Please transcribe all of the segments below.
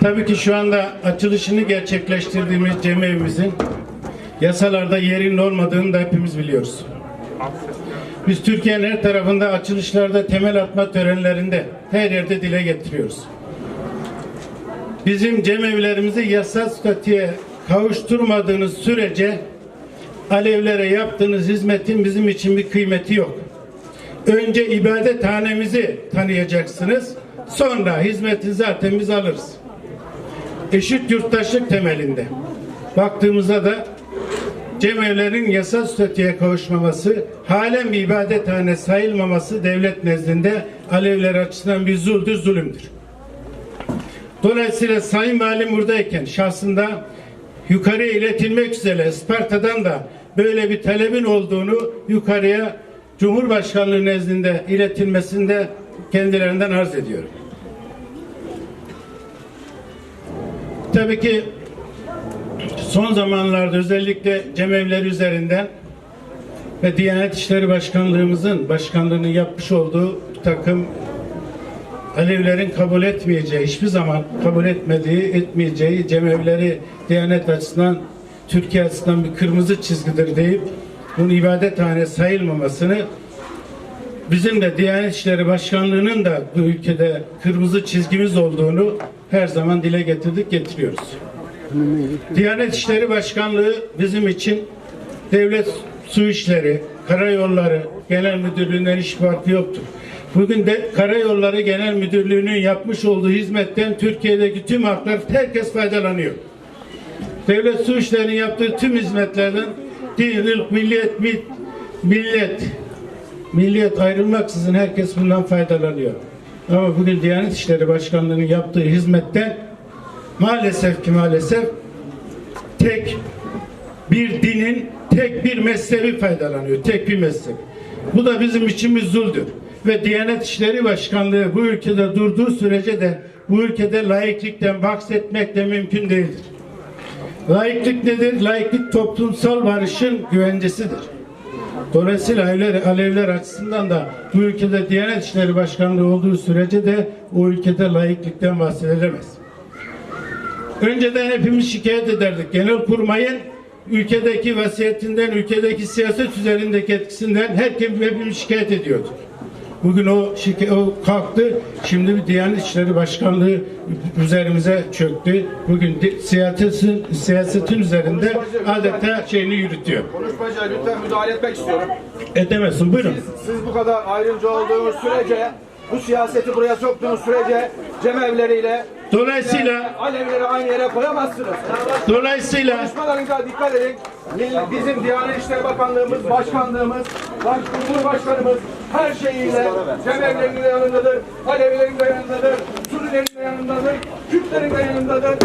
Tabii ki şu anda açılışını gerçekleştirdiğimiz cemevimizin yasalarda yerinin olmadığını da hepimiz biliyoruz. Biz Türkiye'nin her tarafında açılışlarda temel atma törenlerinde her yerde dile getiriyoruz. Bizim cemevlerimizi yasal statüye kavuşturmadığınız sürece Alevlere yaptığınız hizmetin bizim için bir kıymeti yok. Önce ibadethanemizi tanıyacaksınız. Sonra hizmeti zaten biz alırız. Eşit yurttaşlık temelinde. Baktığımızda da cemevlerin yasal statüye kavuşmaması, halen bir ibadethane sayılmaması devlet nezdinde Alevler açısından bir zuldür, zulümdür. Dolayısıyla Sayın Valim buradayken şahsında yukarıya iletilmek üzere Isparta'dan da böyle bir talebin olduğunu yukarıya Cumhurbaşkanlığı nezdinde iletilmesinde kendilerinden arz ediyorum. Tabii ki son zamanlarda özellikle cemevleri üzerinden ve Diyanet İşleri Başkanlığımızın başkanlığını yapmış olduğu takım Alevlerin kabul etmeyeceği, hiçbir zaman kabul etmediği, etmeyeceği cemevleri Diyanet açısından, Türkiye açısından bir kırmızı çizgidir deyip bunun ibadethane sayılmamasını bizim de Diyanet İşleri Başkanlığı'nın da bu ülkede kırmızı çizgimiz olduğunu her zaman dile getirdik, getiriyoruz. Diyanet İşleri Başkanlığı bizim için devlet su işleri, karayolları genel müdürlüğünden hiç farkı yoktur. Bugün de Karayolları Genel Müdürlüğü'nün yapmış olduğu hizmetten Türkiye'deki tüm halklar herkes faydalanıyor. Devlet su işlerinin yaptığı tüm hizmetlerden din, ırk, milliyet, mi- millet, milliyet ayrılmaksızın herkes bundan faydalanıyor. Ama bugün Diyanet İşleri Başkanlığı'nın yaptığı hizmetten maalesef ki maalesef tek bir dinin tek bir mezhebi faydalanıyor. Tek bir mezhep. Bu da bizim için bir zuldür. Ve Diyanet İşleri Başkanlığı bu ülkede durduğu sürece de bu ülkede laiklikten bahsetmek de mümkün değildir. Laiklik nedir? Laiklik toplumsal barışın güvencesidir. Dolayısıyla Alevler, Alevler açısından da bu ülkede Diyanet İşleri Başkanlığı olduğu sürece de o ülkede laiklikten bahsedilemez. Önceden hepimiz şikayet ederdik. Genel kurmayın ülkedeki vasiyetinden, ülkedeki siyaset üzerindeki etkisinden herkes hepimiz şikayet ediyorduk. Bugün o, şike, o kalktı. Şimdi bir Diyanet İşleri Başkanlığı üzerimize çöktü. Bugün siyasetin, siyasetin üzerinde adeta şeyini yürütüyor. Konuşmacıya lütfen müdahale etmek istiyorum. Edemezsin. Buyurun. Siz bu kadar ayrımcı olduğunuz sürece, bu siyaseti buraya soktuğunuz sürece cemevleriyle Dolayısıyla Alevleri aynı yere koyamazsınız. dolayısıyla Konuşmalarınıza dikkat edin. Bizim Diyanet İşleri Bakanlığımız, Başkanlığımız, Baş, Cumhurbaşkanımız her şeyiyle cemevlerinin de yanındadır, Alevilerin de yanındadır, Surilerin de yanındadır, Kürtlerin de yanındadır.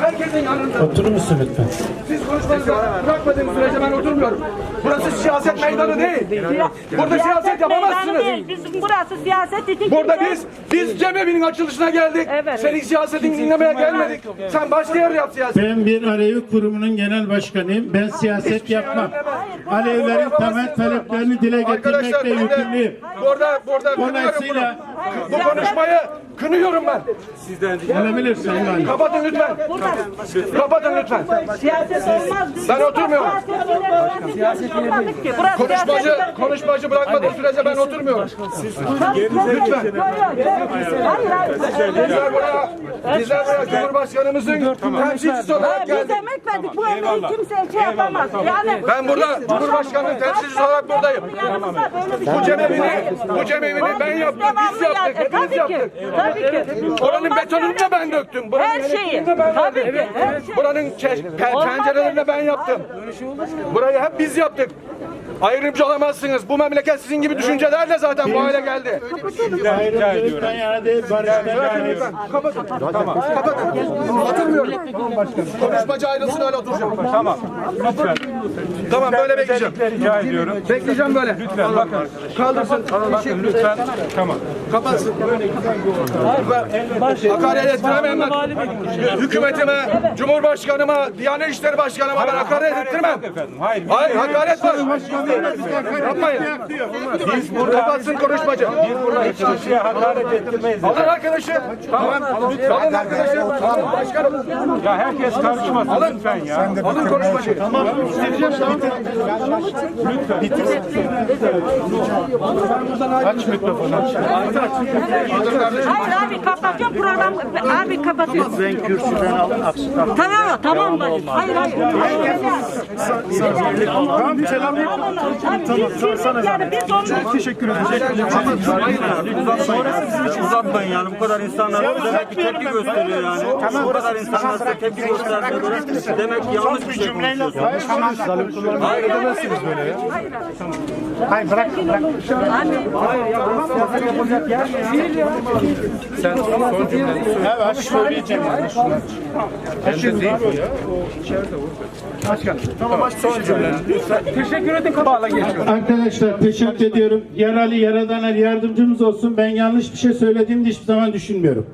Herkesin yanında. oturur musun lütfen? Siz konuşmanızı bırakmadığınız sürece ben oturmuyorum. Burası siyaset meydanı değil. Burada siyaset yapamazsınız. Bizim burası siyaset için Burada biz biz cemevinin açılışına geldik. Evet. Senin siyasetini dinlemeye gelmedik. Sen başka yerde yap siyaset. Ben bir Alevi kurumunun genel başkanıyım. Ben siyaset yapmam. Alevlerin temel taleplerini dile getirmekle yükümlüyüm. burada burada Dolayısıyla. Bu konuşmayı kınıyorum ben. olabilir Sayın Valim. Kapatın lütfen. Kapatın lütfen. Siyaset olmaz. Ben oturmuyorum. Konuşmacı konuşmacı bırakmadığı sürece ben oturmuyorum. Lütfen. Hayır hayır. Bizler buraya, bizler buraya Cumhurbaşkanımızın temsilcisi olarak geldik. Emek verdik. Bu emeği kimse şey yapamaz. Yani Ben burada Cumhurbaşkanı'nın temsilcisi olarak buradayım. Bu cemevini, bu cemevini ben yaptım, biz yaptık, hepimiz Tabii ki. yaptık. Tabii ki. Oranın betonunu da ben döktüm. Buranın Her şeyi. Tabii ki. Her şey. Buranın çe- pe- pencerelerini de ben yaptım. Burayı hep biz yaptık. Ayrımcı olamazsınız. Bu memleket sizin gibi düşüncelerle zaten bu hale geldi. Yana. Lütfen kapatın. Tamam. Kapatın. Oturmuyorum. Konuşmacı ayrılsın öyle oturacağım. Tamam. Tamam böyle bekleyeceğim. Rica ediyorum. Bekleyeceğim böyle. Lütfen bakın. Kaldırsın. Bakın lütfen. Tamam. Kapatsın. Hakaret ettiremem ben. Hükümetime, Cumhurbaşkanıma, Diyanet İşleri Başkanıma ben hakaret ettirmem. Hayır. Hayır hakaret var. Yapmayın. Biz burada Kapatsın konuşmacı. biz burada hiç kişiye hakaret ettirmeyiz. Alın arkadaşı. Tamam. Alın arkadaşı. Başkanım. Ya herkes karışmasın lütfen ya. Alın konuşmacı. Tamam. Hayır abi kapatacağım program. Abi kapatıyorum. Ben kürsüden alın Tamam tamam bacım. Hayır hayır. Tamam selam. Tamam tamam. Yani biz onu Teşekkür ederim. Uzatmayın yani bu kadar insanlar demek ki tepki gösteriyor yani. Bu kadar insanlar tepki gösterdiğine göre demek ki yanlış bir şey konuşuyorsunuz. Hayır edemezsiniz böyle ya. Hayır bırak bırak. Evet söyleyeceğim. Arkadaşlar teşekkür ediyorum. Yaralı yaradanlar yardımcımız olsun. Ben yanlış bir şey söylediğimi de hiçbir zaman düşünmüyorum.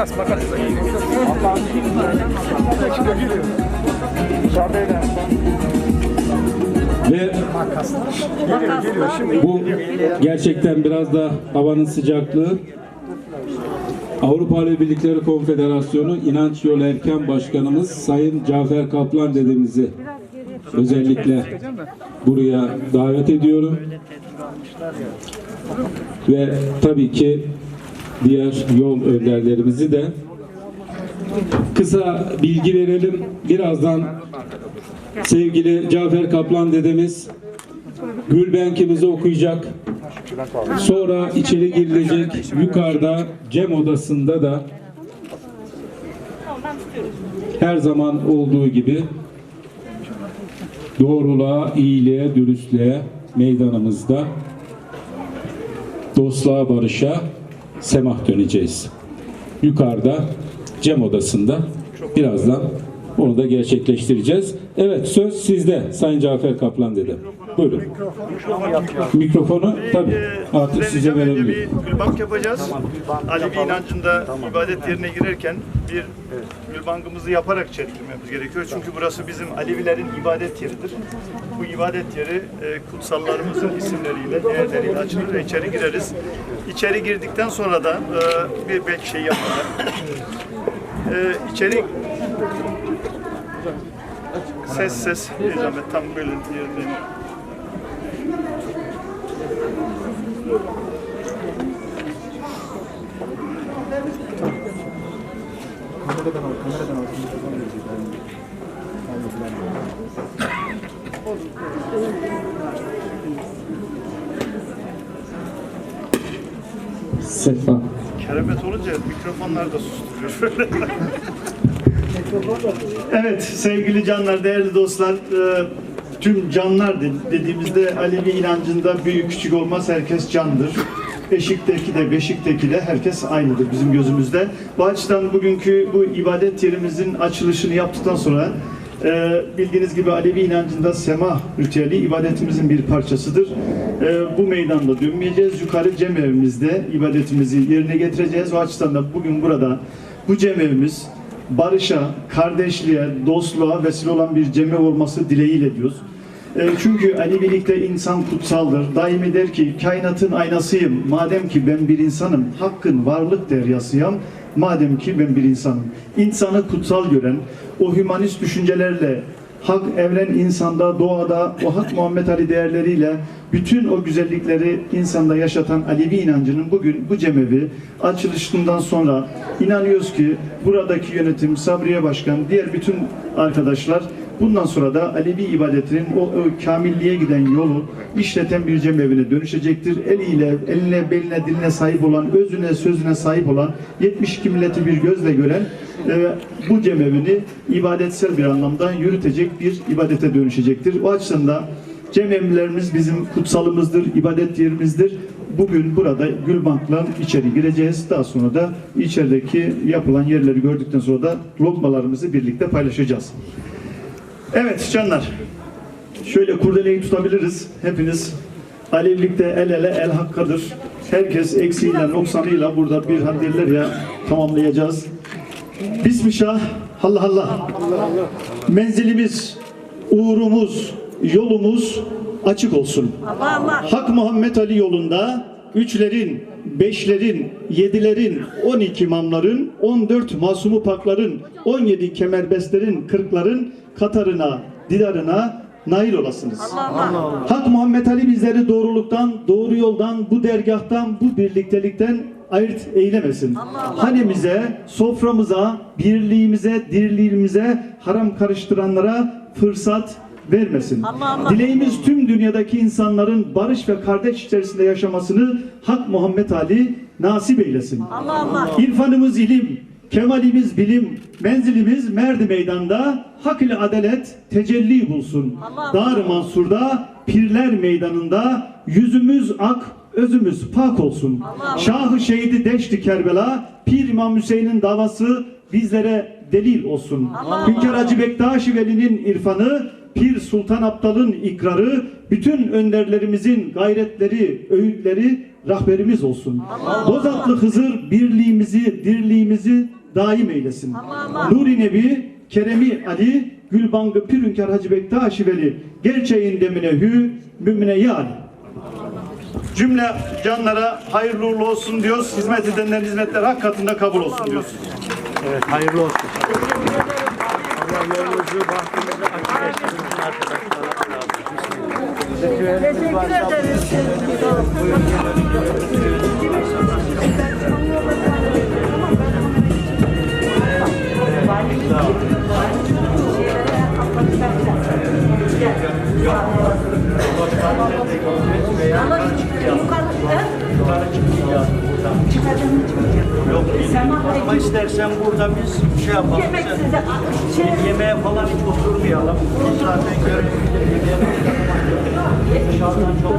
Makas makas. Ve bu gerçekten biraz da havanın sıcaklığı. Avrupa Ali Birlikleri Konfederasyonu İnanç Yol Erken Başkanımız Sayın Cafer Kaplan dedemizi özellikle buraya davet ediyorum. Ve tabii ki diğer yol önderlerimizi de kısa bilgi verelim. Birazdan sevgili Cafer Kaplan dedemiz Gülbenkimizi okuyacak. Sonra içeri girilecek yukarıda Cem odasında da her zaman olduğu gibi doğruluğa, iyiliğe, dürüstlüğe meydanımızda dostluğa, barışa semah döneceğiz. Yukarıda Cem odasında birazdan onu da gerçekleştireceğiz. Evet söz sizde Sayın Cafer Kaplan dedi. Buyurun. Mikrofonu tabii artık size verebilirim. bir gülbank yapacağız. Alevi inancında ibadet yerine girerken bir gülbankımızı yaparak içeri girmemiz gerekiyor. Çünkü burası bizim Alevilerin ibadet yeridir. Bu ibadet yeri e, kutsallarımızın isimleriyle, değerleriyle açılır ve içeri gireriz. İçeri girdikten sonra da e, bir belki şey yaparlar. E, içeri ses ses zahmet tam böyle yerine Sefa. Keremet olunca mikrofonlar da susturuyor. evet sevgili canlar, değerli dostlar, e, tüm canlar de- dediğimizde Alevi inancında büyük küçük olmaz herkes candır. Eşikteki de beşikteki de herkes aynıdır bizim gözümüzde. Bu açıdan bugünkü bu ibadet yerimizin açılışını yaptıktan sonra e, bildiğiniz gibi Alevi inancında sema ritüeli ibadetimizin bir parçasıdır. E, bu meydanda dönmeyeceğiz. Yukarı cem evimizde ibadetimizi yerine getireceğiz. O açıdan da bugün burada bu cem evimiz barışa, kardeşliğe, dostluğa vesile olan bir cem ev olması dileğiyle diyoruz. E, çünkü Alevilikte insan kutsaldır. Daimi der ki kainatın aynasıyım. Madem ki ben bir insanım, hakkın varlık deryasıyam. Madem ki ben bir insanım. İnsanı kutsal gören, o hümanist düşüncelerle, hak evren insanda, doğada, o hak Muhammed Ali değerleriyle bütün o güzellikleri insanda yaşatan Alevi inancının bugün bu cemevi açılışından sonra inanıyoruz ki buradaki yönetim, Sabriye Başkan, diğer bütün arkadaşlar Bundan sonra da Alevi ibadetinin o, o kamilliğe giden yolu işleten bir cemevine dönüşecektir. Eliyle, eline, beline, diline sahip olan, özüne, sözüne sahip olan, 72 milleti bir gözle gören e, bu cemevini ibadetsel bir anlamda yürütecek bir ibadete dönüşecektir. O açıdan da cemevlerimiz bizim kutsalımızdır, ibadet yerimizdir. Bugün burada Gülbank'la içeri gireceğiz. Daha sonra da içerideki yapılan yerleri gördükten sonra da lokmalarımızı birlikte paylaşacağız. Evet canlar, şöyle kurdeleyi tutabiliriz. Hepiniz Alevlikte el ele el hakkadır. Herkes eksiğiyle noksanıyla burada bir han derler ya tamamlayacağız. Bismillah, Allah Allah. Menzilimiz, uğrumuz, yolumuz açık olsun. Allah Allah. Hak Muhammed Ali yolunda üçlerin, beşlerin, yedilerin, on iki imamların, on dört masumu pakların, on yedi kemerbestlerin, kırkların katarına, didarına nail olasınız. Hak Muhammed Ali bizleri doğruluktan, doğru yoldan, bu dergahtan, bu birliktelikten ayırt eylemesin. Hanemize, soframıza, birliğimize, dirliğimize haram karıştıranlara fırsat vermesin. Allah Allah. Dileğimiz tüm dünyadaki insanların barış ve kardeş içerisinde yaşamasını Hak Muhammed Ali nasip eylesin. Allah Allah. İrfanımız ilim, kemalimiz bilim, menzilimiz merdi meydanda, hak ile adalet tecelli bulsun. Dar Mansur'da, pirler meydanında, yüzümüz ak, özümüz pak olsun. Şahı şehidi deşti Kerbela, Pir İmam Hüseyin'in davası bizlere delil olsun. Hünkar Hacı Bektaşi Veli'nin irfanı, Pir Sultan Abdal'ın ikrarı, bütün önderlerimizin gayretleri, öğütleri rahberimiz olsun. Bozatlı Hızır birliğimizi, dirliğimizi daim eylesin. Nuri Nebi, Keremi Ali, Gülbangı Pir Hünkar Hacı Bektaşi Veli, gerçeğin demine hü, mümine yâli. Cümle canlara hayırlı uğurlu olsun diyoruz. Hizmet edenlerin hizmetleri hak katında kabul olsun diyoruz. Evet hayırlı olsun. Allah yolunuzu, bahtınızı açık etsin arkadaşlar. Teşekkür ederiz. Ama istersen burada biz şey yapalım. Yemek size şey Yemeğe falan hiç oturmayalım. Biz zaten görevimizi Dışarıdan çok